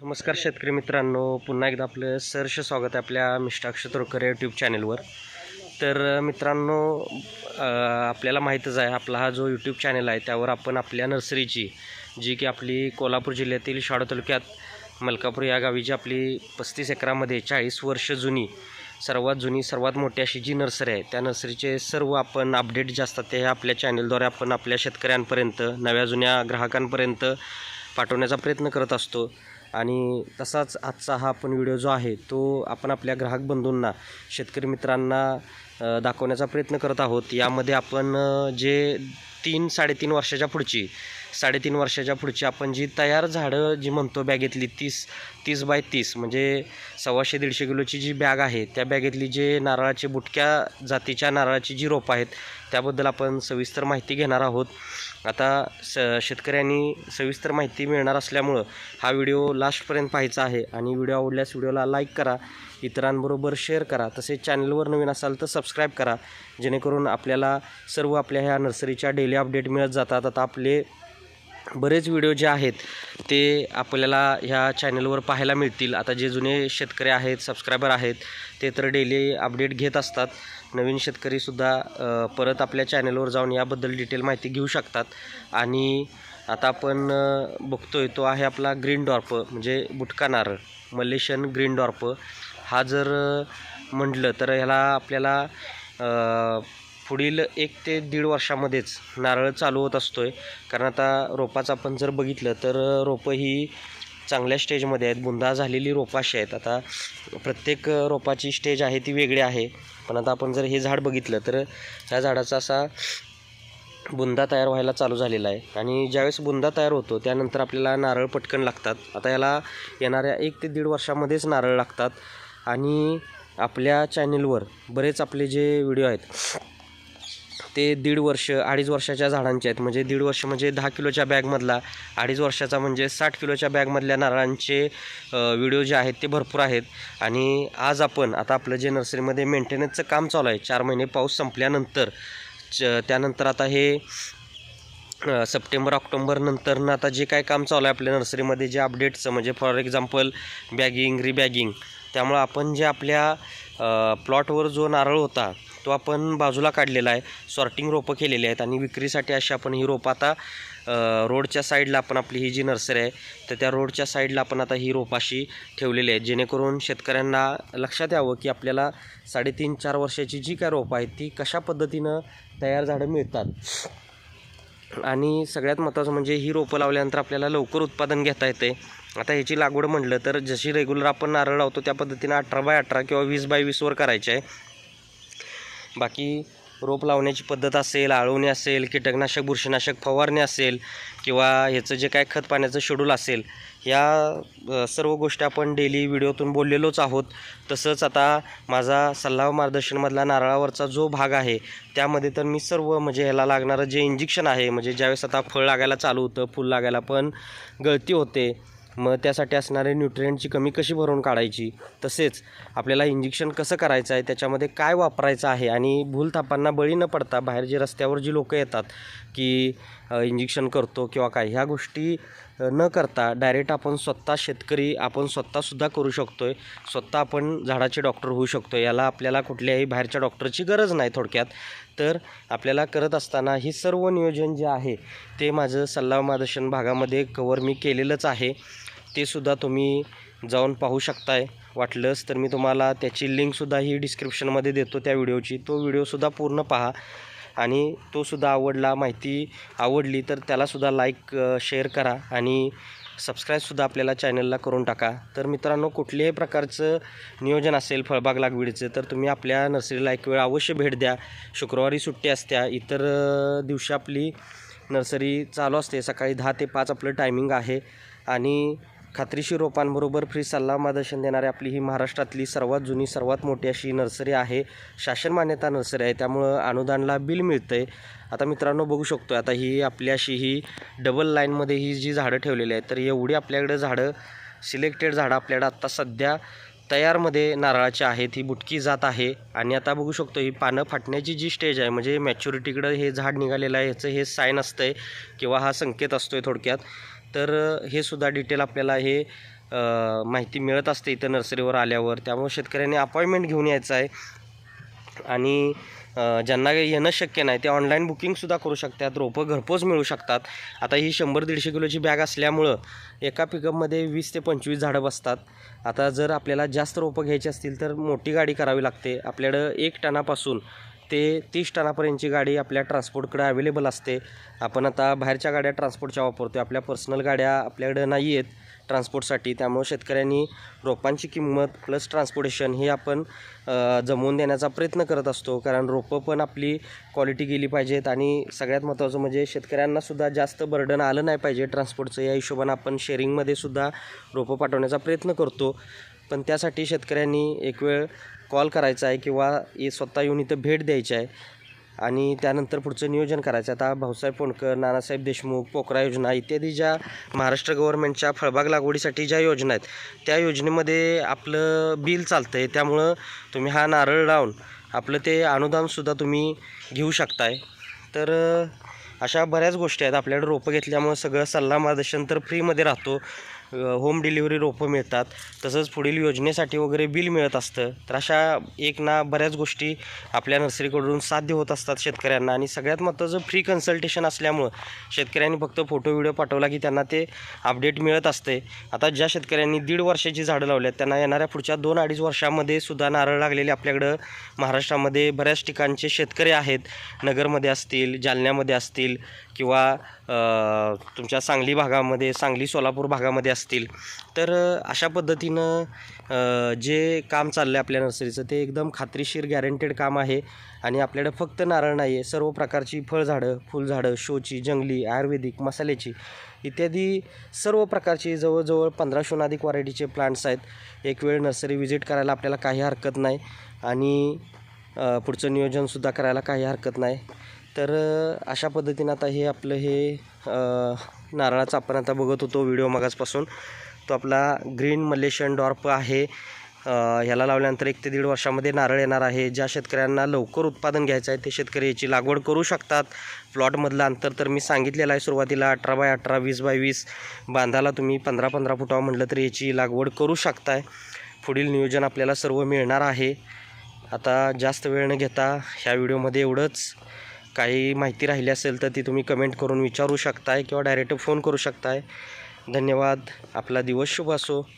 नमस्कार शेतकरी मित्रांनो पुन्हा एकदा आपलं सहर्ष स्वागत आहे आपल्या मिष्टाक्ष तोरकर यूट्यूब चॅनलवर तर मित्रांनो आपल्याला माहीतच आहे आपला हा जो यूट्यूब चॅनल आहे त्यावर आपण आपल्या नर्सरीची जी की आपली कोल्हापूर जिल्ह्यातील शाडो तालुक्यात मलकापूर या गावी जी आपली पस्तीस एकरामध्ये चाळीस वर्ष जुनी सर्वात जुनी सर्वात मोठी अशी जी नर्सरी आहे त्या नर्सरीचे सर्व आपण अपडेट जे असतात ते आपल्या चॅनलद्वारे आपण आपल्या शेतकऱ्यांपर्यंत नव्या जुन्या ग्राहकांपर्यंत पाठवण्याचा प्रयत्न करत असतो. आणि तसाच आजचा हा आपण व्हिडिओ जो आहे तो आपण आपल्या ग्राहक बंधूंना शेतकरी मित्रांना दाखवण्याचा प्रयत्न करत आहोत. यामध्ये आपण जे तीन साडेतीन वर्षाच्या पुढची साडेतीन वर्षाच्या पुढची आपण जी तयार झाडं जी म्हणतो बॅगेतली तीस तीस बाय तीस म्हणजे सव्वाशे दीडशे किलोची जी बॅग आहे त्या बॅगेतली जे नारळाचे बुटक्या जातीच्या नारळाची जी रोपं आहेत त्याबद्दल आपण सविस्तर माहिती घेणार आहोत. आता स शेतकऱ्यांनी सविस्तर माहिती मिळणार असल्यामुळं हा व्हिडिओ लास्टपर्यंत पाहायचा आहे आणि व्हिडिओ आवडल्यास व्हिडिओला लाईक करा इतरांबरोबर शेअर करा तसेच चॅनलवर नवीन असाल तर सबस्क्राईब करा जेणेकरून आपल्याला सर्व आपल्या ह्या नर्सरीच्या डेली अपडेट मिळत जातात. आता आपले बरेच व्हिडिओ जे आहेत ते आपल्याला ह्या चॅनलवर पाहायला मिळतील. आता जे जुने शेतकरी आहेत सबस्क्रायबर आहेत ते तर डेली अपडेट घेत असतात. नवीन शेतकरीसुद्धा परत आपल्या चॅनलवर जाऊन याबद्दल डिटेल माहिती घेऊ शकतात. आणि आता आपण बघतो बघतोय तो आहे आपला ग्रीन डॉर्प म्हणजे बुटका नारळ मलेशियन ग्रीन डॉर्प हा जर म्हटलं तर ह्याला आपल्याला पुढील एक ते दीड वर्षामध्येच नारळ चालू होत असतो आहे कारण आता रोपाचं आपण जर बघितलं तर रोपं ही चांगल्या स्टेजमध्ये आहेत. बुंदा झालेली रोपं अशी आहेत. आता प्रत्येक रोपाची स्टेज आहे ती वेगळी आहे. पण आता आपण जर हे झाड बघितलं तर ह्या झाडाचा असा बुंदा तयार व्हायला चालू झालेला आहे. आणि ज्यावेळेस बुंदा तयार होतो त्यानंतर आपल्याला नारळ पटकन लागतात. आता याला येणाऱ्या एक ते दीड वर्षामध्येच नारळ लागतात. आणि आपल्या चॅनलवर बरेच आपले जे व्हिडिओ आहेत ते दीड वर्ष अडीच वर्षाच्या झाडांचे आहेत. म्हणजे दीड वर्ष म्हणजे दहा किलोच्या बॅगमधला अडीच वर्षाचा म्हणजे साठ किलोच्या बॅगमधल्या नारळांचे व्हिडिओ जे आहेत ते भरपूर आहेत. आणि आज आपण आता आपलं जे नर्सरीमध्ये मेंटेनन्सचं काम चालू आहे चार महिने पाऊस संपल्यानंतर च त्यानंतर आता हे सप्टेंबर ऑक्टोंबर नंतरनं आता जे काय काम चालू आहे आपल्या नर्सरीमध्ये जे अपडेट्सचं म्हणजे फॉर एक्झाम्पल बॅगिंग रिबॅगिंग त्यामुळं आपण जे आपल्या प्लॉटवर जो नारळ होता तो आपण बाजूला काढलेला आहे. सॉर्टिंग रोपं केलेली आहेत आणि विक्रीसाठी अशी आपण ही रोपं आता रोडच्या साईडला आपण आपली ही जी नर्सरी आहे तर त्या रोडच्या साईडला आपण आता ही रोपाशी ठेवलेली आहे जेणेकरून शेतकऱ्यांना लक्षात यावं की आपल्याला साडेतीन चार वर्षाची जी काय रोपं आहेत ती कशा पद्धतीनं तयार झाडं मिळतात. आणि सगळ्यात महत्त्वाचं म्हणजे ही रोपं लावल्यानंतर आपल्याला लवकर उत्पादन घेता येते. आता ह्याची लागवड म्हटलं तर जशी रेग्युलर आपण नारळ लावतो त्या पद्धतीनं अठरा बाय अठरा किंवा वीस बाय वीसवर करायचे आहे. बाकी रोप लावण्याची पद्धत असेल आळवणी असेल कीटकनाशक बुरशीनाशक फवारणी असेल किंवा ह्याचं जे काय खत पाण्याचं शेड्यूल असेल या सर्व गोष्टी आपण डेली व्हिडिओतून बोललेलोच आहोत. तसंच आता माझा सल्ला व मार्गदर्शनमधला नारळावरचा जो भाग आहे त्यामध्ये तर मी सर्व म्हणजे ह्याला लागणारं जे इंजेक्शन आहे म्हणजे ज्यावेळेस आता फळ लागायला चालू होतं फूल लागायला पण गळती होते मग त्यासाठी असणारे न्यूट्रियंटची कमी कशी भरून काढायची? तसेच आपल्याला इंजेक्शन कसं करायचं आहे? त्याच्यामध्ये काय वापरायचं आहे? आणि भूलथापांना बळी न पडता बाहेर जे रस्त्यावर जी लोकं येतात की इंजेक्शन करतो किंवा काय ह्या गोष्टी न करता डायरेक्ट आपण स्वतः शेतकरी आपण स्वतःसुद्धा करू शकतो आहे स्वतः आपण झाडाचे डॉक्टर होऊ शकतो याला आपल्याला कुठल्याही बाहेरच्या डॉक्टरची गरज नाही थोडक्यात. तर आपल्याला करत असताना ही सर्व नियोजन जे आहे ते माझं सल्ला मार्गदर्शन भागामध्ये कवर मी केलेलंच आहे. ते सुद्धा तुम्ही जाऊन पाहू शकताय. वाटलंच तर मी तुम्हाला त्याची लिंकसुद्धा ही डिस्क्रिप्शनमध्ये देतो त्या व्हिडिओची तो व्हिडिओसुद्धा पूर्ण पहा. आणि तोसुद्धा आवडला माहिती आवडली तर त्यालासुद्धा लाईक शेअर करा आणि सबस्क्राईबसुद्धा आपल्याला चॅनलला करून टाका. तर मित्रांनो कुठल्याही प्रकारचं नियोजन असेल फळबाग लागवडीचं तर तुम्ही आपल्या नर्सरीला एक वेळ अवश्य भेट द्या. शुक्रवारी सुट्टी असत्या इतर दिवशी आपली नर्सरी चालू असते सकाळी दहा ते पाच आपलं टायमिंग आहे. आणि खात्रीशीर रोपांबरोबर फ्री सल्ला मार्गदर्शन देणारी आपली ही महाराष्ट्रातली सर्वात जुनी सर्वात मोठी अशी नर्सरी आहे. शासन मान्यता नर्सरी आहे. त्यामुळं अनुदानला बिल मिळतं आहे आता मित्रांनो बघू शकतो आता ही आपली अशी ही डबल लाईनमध्ये ही जी झाडं ठेवलेली आहेत तर एवढी आपल्याकडे झाडं सिलेक्टेड झाडं आपल्याकडे आत्ता सध्या तयारमध्ये नारळाची आहेत. ही बुटकी जात आहे. आणि आता बघू शकतो ही पानं फाटण्याची जी स्टेज आहे म्हणजे मॅच्युरिटीकडं हे झाड निघालेलं आहे ह्याचं हे साईन असतं आहे किंवा हा संकेत असतो आहे थोडक्यात. तर हे सुद्धा डिटेल आपल्याला हे माहिती मिळत असते इथं नर्सरीवर आल्यावर. त्यामुळे शेतकऱ्यांनी अपॉइंटमेंट घेऊन यायचं आहे. आणि ज्यांना काही येणं शक्य नाही ते ऑनलाईन बुकिंगसुद्धा करू शकतात. रोपं घरपोच मिळू शकतात. आता ही शंभर दीडशे किलोची बॅग असल्यामुळं एका पिकअपमध्ये वीस ते पंचवीस झाडं बसतात. आता जर आपल्याला जास्त रोपं घ्यायची असतील तर मोठी गाडी करावी लागते. आपल्याकडं एक टनापासून ते तीस टनापर्यंतची गाडी आपल्या ट्रान्सपोर्टकडे अवेलेबल असते. आपण आता बाहेरच्या गाड्या ट्रान्सपोर्टच्या वापरतो आपल्या पर्सनल गाड्या आपल्याकडे नाही आहेत ट्रान्सपोर्टसाठी त्यामुळे शेतकऱ्यांनी रोपांची किंमत प्लस ट्रान्सपोर्टेशन हे आपण जमवून देण्याचा प्रयत्न करत असतो. कारण रोपं पण आपली क्वालिटी गेली पाहिजेत आणि सगळ्यात महत्त्वाचं म्हणजे शेतकऱ्यांनासुद्धा जास्त बर्डन आलं नाही पाहिजे ट्रान्सपोर्टचं या हिशोबानं आपण शेअरिंगमध्ये सुद्धा रोपं पाठवण्याचा प्रयत्न करतो. पण त्यासाठी शेतकऱ्यांनी एक वेळ कॉल करायचा आहे किंवा स्वतः येऊन इथं भेट द्यायची आहे. आणि त्यानंतर पुढचं नियोजन करायचं आता भाऊसाहेब पोंडकर नानासाहेब देशमुख पोकरा योजना इत्यादी ज्या महाराष्ट्र गव्हर्नमेंटच्या फळबाग लागवडीसाठी ज्या योजना आहेत त्या योजनेमध्ये आपलं बिल चालतं आहे त्यामुळं तुम्ही हा नारळ लावून आपलं ते अनुदानसुद्धा तुम्ही घेऊ शकताय. तर अशा बऱ्याच गोष्टी आहेत. आपल्याकडे रोपं घेतल्यामुळं सगळं सल्ला मार्गदर्शन तर फ्रीमध्ये राहतो. होम डिलिव्हरी रोपं मिळतात. तसंच पुढील योजनेसाठी वगैरे बिल मिळत असतं. तर अशा एक ना बऱ्याच गोष्टी आपल्या नर्सरीकडून साध्य होत असतात शेतकऱ्यांना. आणि सगळ्यात महत्त्वाचं फ्री कन्सल्टेशन असल्यामुळं शेतकऱ्यांनी फक्त फोटो व्हिडिओ पाठवला की त्यांना ते अपडेट मिळत असते. आता ज्या शेतकऱ्यांनी दीड वर्षाची झाडं लावली आहेत त्यांना येणाऱ्या पुढच्या दोन अडीच वर्षामध्ये सुद्धा नारळ लागलेले आपल्याकडं महाराष्ट्रामध्ये बऱ्याच ठिकाणचे शेतकरी आहेत. नगरमध्ये असतील जालन्यामध्ये असतील किंवा तुमच्या सांगली भागामध्ये सांगली सोलापूर भागामध्ये असतील. तर अशा पद्धतीनं जे काम चाललं आहे आपल्या नर्सरीचं ते एकदम खात्रीशीर गॅरंटेड काम आहे. आणि आपल्याकडे फक्त नारळ नाही आहे सर्व प्रकारची फळझाडं फुलझाडं शोची जंगली आयुर्वेदिक मसाल्याची इत्यादी सर्व प्रकारची जवळजवळ पंधराशेहून अधिक व्हरायटीचे प्लांट्स आहेत. एक वेळ नर्सरी व्हिजिट करायला आपल्याला काही हरकत नाही. आणि पुढचं नियोजनसुद्धा करायला काही हरकत नाही. तर अशा पद्धतीनं आता हे आपलं हे नारळाचा नारळाचं आपण आता बघत होतो व्हिडिओ मगाचपासून तो आपला ग्रीन मलेशियन डॉर्प आहे. ह्याला लावल्यानंतर एक ते दीड वर्षामध्ये नारळ येणार आहे. ज्या शेतकऱ्यांना लवकर उत्पादन घ्यायचं आहे ते शेतकरी याची लागवड करू शकतात. प्लॉटमधलं अंतर तर मी सांगितलेलं आहे सुरुवातीला अठरा बाय अठरा वीस बाय वीस. बांधाला तुम्ही पंधरा पंधरा फुटावं म्हटलं तर याची लागवड करू शकताय. पुढील नियोजन आपल्याला सर्व मिळणार आहे. आता जास्त वेळ न घेता ह्या व्हिडिओमध्ये एवढंच. काही माहिती राहिली असेल तर ती तुम्ही कमेंट करून विचारू शकताय किंवा डायरेक्ट फोन करू शकताय. धन्यवाद. आपला दिवस शुभ असो.